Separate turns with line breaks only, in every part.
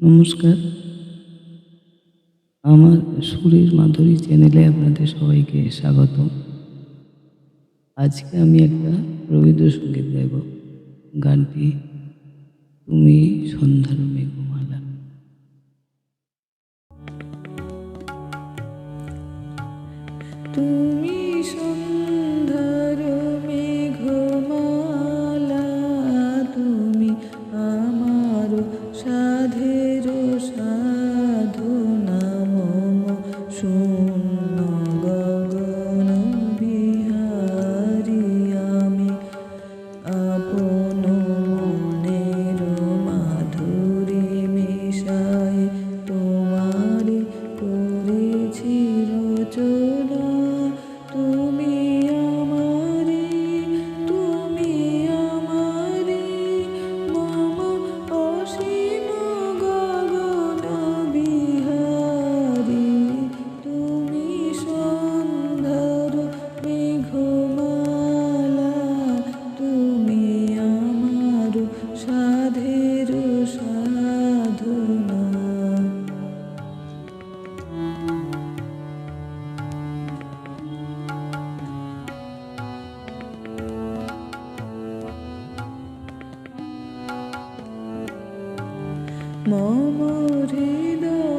নমস্কার। আমার সুরের মাধুরী চ্যানেলে আপনাদের সবাইকে স্বাগত আজকে আমি একটা রবীন্দ্রসঙ্গীত গাইব। গানটি তুমি সন্ধ্যার মেঘমালা
তুমি মম হৃদয়।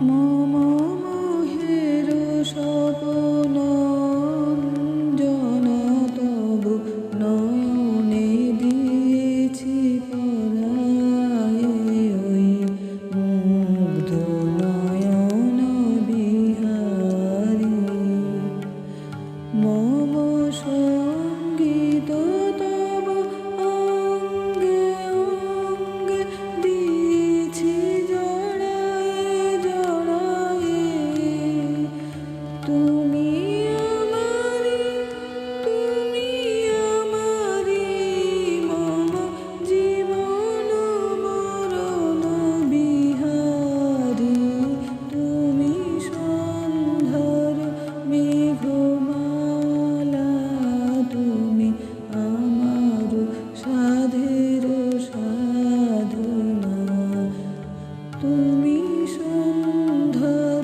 Momo. তুমি সন্ধ্যা